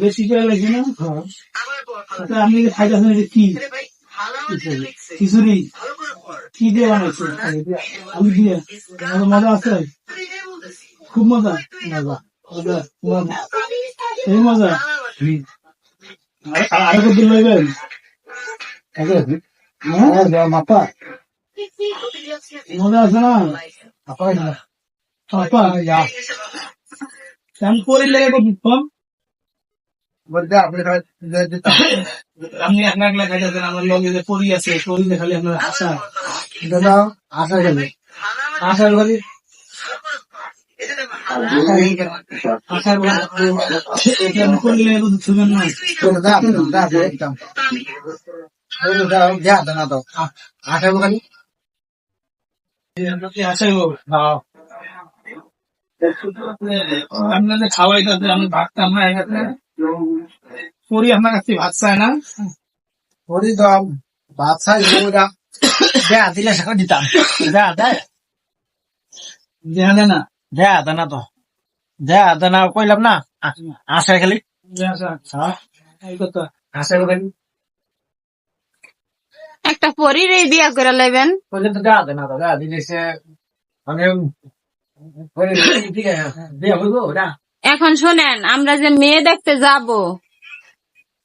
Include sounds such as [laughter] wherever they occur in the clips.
বেশি করে লাগছে না আচ্ছা, আপনি এটা কি খিচুড়ি কি দিয়ে বানাইছে আলু দিয়ে মজা আছে খুব মজা মজা মজা মজা এই মজা আর- কত লাগবেন হ্যাঁ? মাপা মজা আছে না আপা আপা আমি করে লেগে কম বলতে আপনি আপনি আপনার একলা খাইতেছেন আমার লগে যে পরি আছে পরি যে খালি আপনার আশা। দাও আশা গেলে আশার বাড়ি। আপনাদের খাওয়াই আমি ভাবতাম না এখানে পরি আপনার কাছে ভাত চায় না? ওরি দাও ভাত খাই ওরা যা দিলে সাকা দিতাম। যা দেয় জানে না। যা দানা তো। যা দানা কইলাম না। আশা খালি। খালি একটা পরীর এই বিয়া করে লাইবেন। কইলে তো যা দানা তো যা দিলে সে মানে ঠিক আছে না? এখন শোনেন আমরা যে মেয়ে দেখতে যাব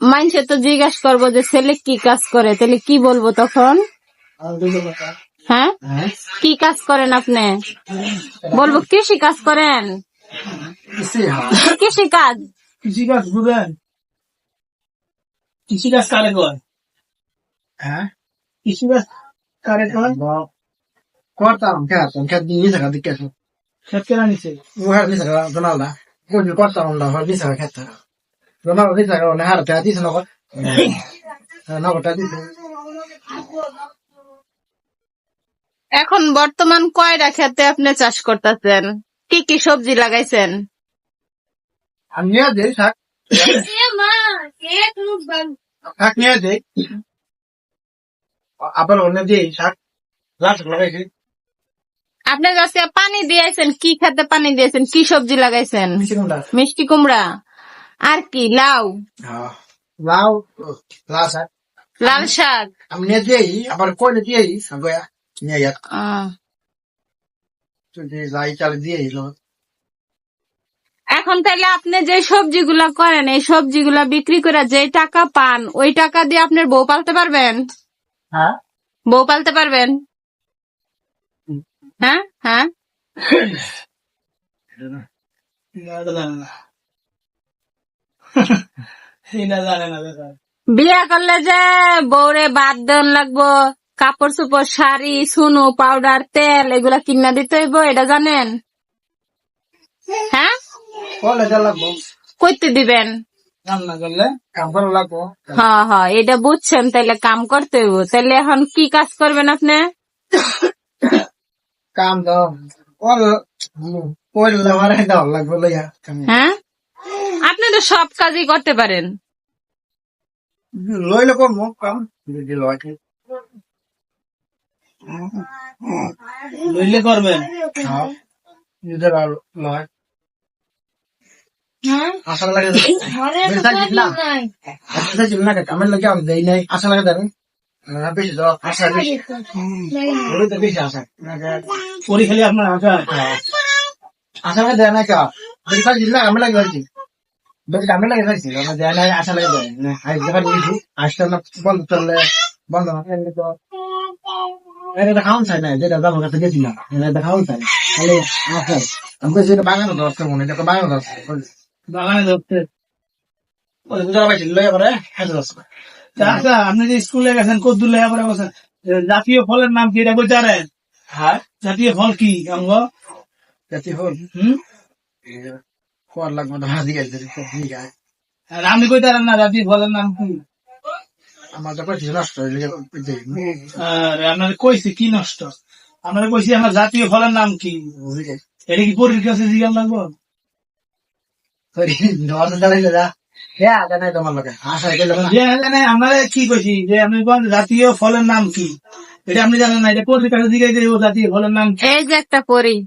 মানুষে তো জিজ্ঞাসা করব যে ছেলে কি কাজ করে তাহলে কি বলব তখন? হ্যাঁ? কি কাজ করেন আপনি? বলব কৃষি কাজ করেন? কৃষি কাজ? কৃষি কাজ বুঝেন। কৃষি কাজ কারে হ্যাঁ? কৃষি কাজ কারে কয়? করতাম খেতাম খেত দিয়ে থাকা দিকে খেত কেনা নিছে? mujer ni saca Ronaldo. [laughs] এখন বর্তমান কয়টা খেতে আপনি চাষ করতেছেন? কি কি সবজি লাগাইছেন? আমি আজে শাক। শাক নিয়ে আপনার অন্য যে শাক। লাল শাক লাগাইছে। আপনি আজকে পানি দিয়েছেন কি খেতে পানি দিয়েছেন কি সবজি লাগাইছেন? মিষ্টি কুমড়া। আর কি লাউ। লাউ লাউ শাক। লাল শাক। আমি নিয়ে যাই আবার নিয়ে যা আহ, তুই লাই চাল দিয়ে এখন তাহলে আপনি যে সবজিগুলা করেন এই সবজিগুলা বিক্রি করে যে টাকা পান ওই টাকা দিয়ে আপনার বউ পালতে পারবেন? হ্যাঁ। বউ পালতে পারবেন? হ্যাঁ হ্যাঁ। [clears throat] [laughs] বিয়া করলে যে বৌরে বাদ দেন লাগবো কাপড় চোপড় শাড়ি সুনু পাউডার তেল এগুলা কিনা দিতে হইব এটা জানেন? হ্যাঁ? কইতে দিবেন? হ্যাঁ হ্যাঁ এটা বুঝছেন তাহলে কাম করতে হইব। তাহলে এখন কি কাজ করবেন আপনি? [coughs] কাম দাও। লাগবে লইয়া হ্যাঁ? আপনি তো সব কাজই করতে পারেন। লইলে করব কাম যদি লয় লইলে করবেন? হ্যাঁ যদি লয়। আশা লাগে আশা লাগে আমি দেই নাই। আশা লাগে বেশি দাও আশা বেশি ওই তো বেশি আশা পরি খালি আপনার আশা আশা দেয় না কা বেশি কাজ না আমি লাগে হইছি বেশি কামে লাগে হইছি আমি দেয় না আশা লাগে দেয় না আজ দেখা না বন্ধ করলে বন্ধ তো এটা খাওয়ান চাই না যেটা দাম কাছে গেছি এটা খাওয়ান চাই না খালি আশা আমি যেটা বাগানো দরকার মনে এটা বাগানো দরকার বাগানে ধরতে ওই বুঝা পাইছি লইয়া পরে হাতে দরকার আচ্ছা আপনি যে স্কুলে গেছেন কত দূর লেখাপড়া করছেন জাতীয় ফলের নাম কি? এটা বলতে পারেন? হ্যাঁ। জাতীয় ফল কি অঙ্গ? যাতে হল হম? খোয়ার লাগবে না হাজি গেছে আর আপনি কইতে পারেন না জাতীয় ফলের নাম কি? আমার তো কিছু নষ্ট গেছে আর আপনার কইছি কি নষ্ট? আপনার কইছি আমার জাতীয় ফলের নাম কি? এটা কি পরীর কাছে জিজ্ঞাসা লাগবো দাঁড়াইলে যা। কি কইছি? যে জাতীয় ফলের নাম কি? এটা আপনি জানেন না এটা পরীর কাছে জিজ্ঞাসা ও জাতীয় ফলের নাম এই যে একটা পরি।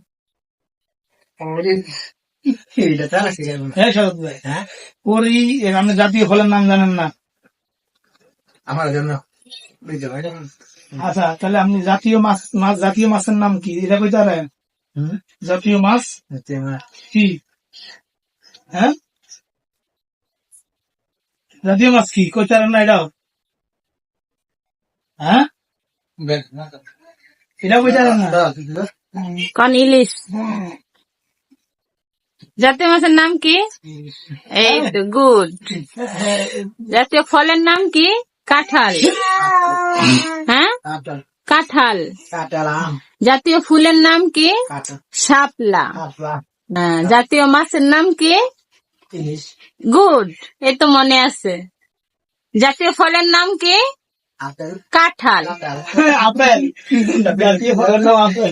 এইটা তারা শিখে হ্যাঁ? হ্যাঁ আপনি জাতীয় ফলের নাম জানেন না। আমার জন্য। আচ্ছা তাহলে আপনি জাতীয় মাছ মাছ জাতীয় মাছের নাম কি? এটা কইতে পারেন? হুম? জাতীয় মাছ। কি? হ্যাঁ? জাতীয় মাছ কি কইতে পারেন না এটাও হ্যাঁ এটা কইতে পারেন না কোন ইলিশ জাতীয় মাছের নাম কি এই তো গুড জাতীয় ফলের নাম কি কাঁঠাল হ্যাঁ কাঁঠাল জাতীয় ফুলের নাম কি শাপলা জাতীয় মাছের নাম কি গুড এই তো মনে আছে। জাতীয় ফলের নাম কি? কাঁঠাল আপেল। জাতীয় ফলের নাম আপেল।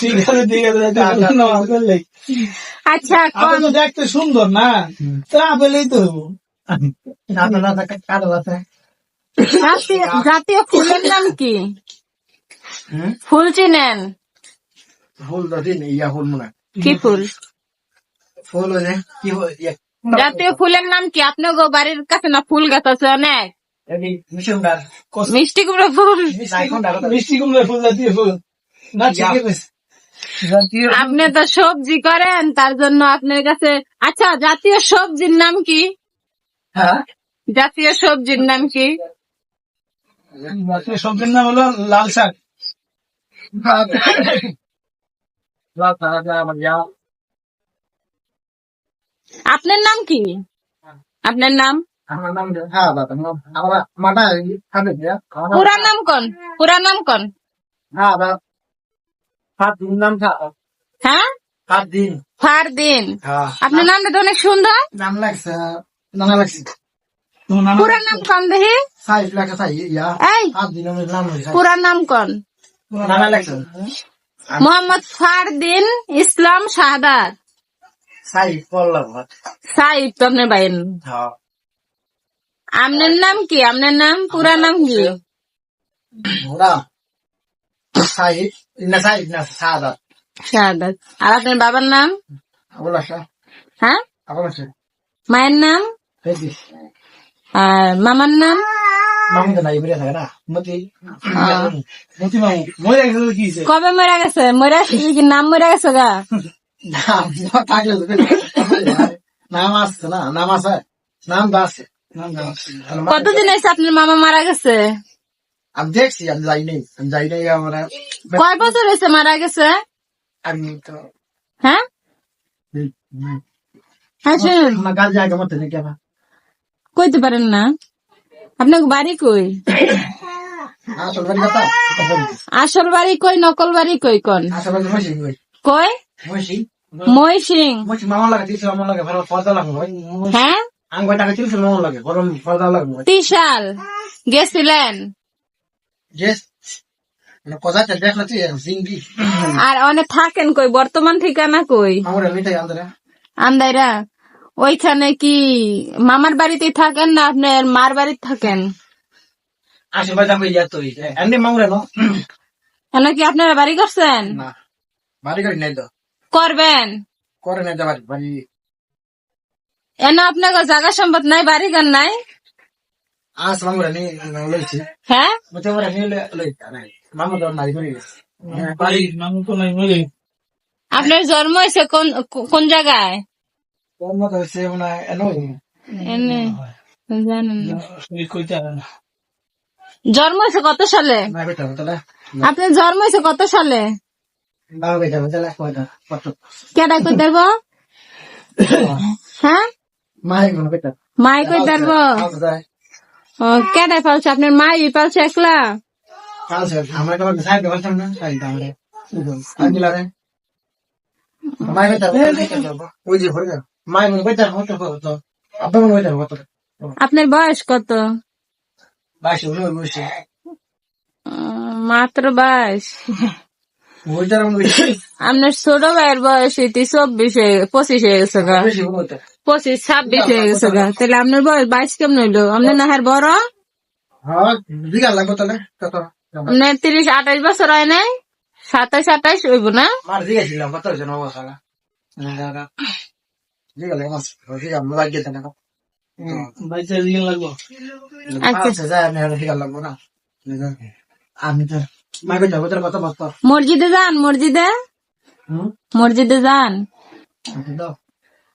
ঠিক আছে ঠিক আছে জাতীয় ফলের নাম আপেল। আচ্ছা আপেল কোন তো দেখতে সুন্দর না? তো আপেলই তো হব জাতীয় জাতীয় ফুলের নাম কি? ফুল চিনেন? ফুল তো দিন ইয়া ফুল মনে কি ফুল ফুল হয়ে কি হয় ইয়া জাতীয় ফুলের নাম কি? আপনার বাড়ির কাছে না ফুল গাছ আছে অনেক? মিষ্টি কুমড়ো ফুল। মিষ্টি কুমড়া ফুল জাতীয় ফুল। আপনি তো সবজি করেন তার জন্য আপনার কাছে আচ্ছা জাতীয় সবজির নাম কি? হ্যাঁ? জাতীয় সবজির নাম কি? জাতীয় সবজির নাম হলো লাল শাক। আপনার নাম কি? আপনার নাম? নাম হ্যাঁ পুরা নাম কোন? পুরা কোন? হ্যাঁ ফারদিন আপনার নামটা তো অনেক সুন্দর। নাম লাগছে নাম লাগছে। নাম পুরা নাম কোন দেখি এই। পুরা নাম মোহাম্মদ ফারদিন ইসলাম শাহাদাত তো আপনার হ্যাঁ। আপনার নাম কি? আপনার নাম? পুরা নাম কি? না না আর আপনার বাবার নাম? হ্যাঁ? মায়ের নাম? আর মামার নাম? কি কবে মরে গেছে? মরে নাম মরে গেছে গা। [laughs] নাম থাকলে নাম আসছে না নাম আছে নাম তো আছে কতদিন আপনার মামা মারা গেছে আমি দেখছি আমি যাই নাই আমি যাই নাই আমার কয় বছর হয়েছে মারা গেছে আমি তো হ্যাঁ হ্যাঁ শুনুন আমার জায়গা মতো নাকি আমার কইতে পারেন না আপনার বাড়ি কই আসল বাড়ি আসল বাড়ি কই নকল বাড়ি কই কোন আসল বাড়ি কই মই সিং মামা লাগে তিনশো মামা লাগে ভালো ফর্দা লাগে হ্যাঁ? টাকা মামা লাগে গরম গেছিলেন? মানে আর অনেক থাকেন কই? বর্তমান ঠিকানা কই? আন্দাইরা ওইখানে কি মামার বাড়িতে থাকেন না আপনার মার বাড়িতে থাকেন? এমনি কেন কি আপনারা বাড়ি করছেন? না বাড়ি গাড়ি নাই তো। করবেন? করে তো বাড়ি এন আপনার জায়গা সম্পদ নাই বাড়ি ঘর নাই? আস মামরে নি লইছি হ্যাঁ? নি লই মামু তো নাই করে বাড়ি মামু তো নাই মরে আপনার জন্ম হয়েছে কোন কোন জায়গায়? তোর মতো হচ্ছে মানে এনই এনে জানেন না। না। জন্ম হয়েছে কত সালে? না। আপনার জন্ম হয়েছে কত সালে? কেডা কই পারব? হ্যাঁ? মাই কই পারব। ও কেডাই পালছে? আপনার মাই পালছে একলা? আপনার বয়স কত? মাত্র বাইশ। আপনার ছোট ভাইয়ের বয়স এটি চব্বিশ হয়ে পঁচিশ হয়ে গেছে গা। পঁচিশ ছাব্বিশ হয়ে গেছে গা। তাহলে আপনার বয়স বাইশ কেমন হইল? আপনার নাহার বড়? হ্যাঁ আপনার তিরিশ আঠাইশ বছর হয় নাই? সাতাইশ আঠাইশ হইব আচ্ছা। আমি আর না। আমি তো মসজিদে যান মসজিদে। মসজিদে যান।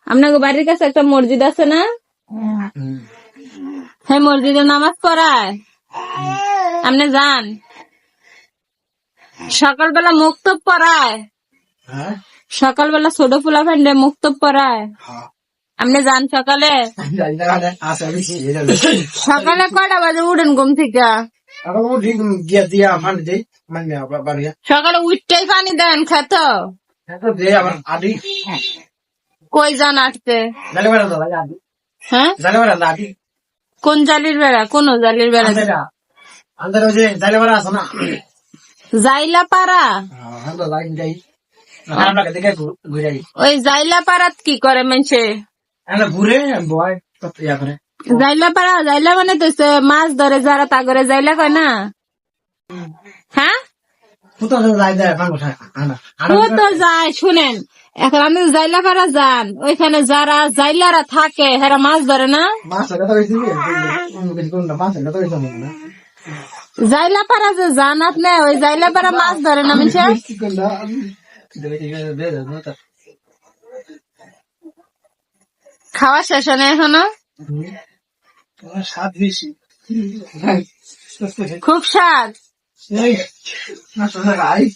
আপনার বাড়ির কাছে একটা মসজিদ আছে না? হ্যাঁ মসজিদে নামাজ পড়ায়। আপনি যান। সকালবেলা মুক্তব পড়ায়। হ্যাঁ? সকালবেলা ছোট ফুলা ফ্যান্ডে মুক্তব পড়ায়। হ্যাঁ। আপনি যান সকালে। সকালে কয়টা বাজে? উঠেন ঘুম থেকে। সকালে উঠতেই পানি দেন খেত। কই যান হ্যাঁ? কোন জালির বেড়া? কোন জালির বেড়া? ওই জাইলা পাড়া হ্যাঁ ওই জাইলা পাড়াত কি করে মানুষে ঘুরে বয় ইয়া করে। জাইলা পাড়া জাইলা মানে তো মাছ ধরে যারা তাগরে জাইলা কয় না। হ্যাঁ তো যায় শুনেন। এখন আমি জাইলা পাড়া যান। ওইখানে যারা জাইলারা থাকে হেরা মাছ ধরে না। তো তো জাইলা পাড়া যে যান আপনি ওই জাইলা পাড়া মাছ ধরে না তো খাওয়া শেষ হয় না এখনও স্বাদ বেশি। খুব স্বাদ।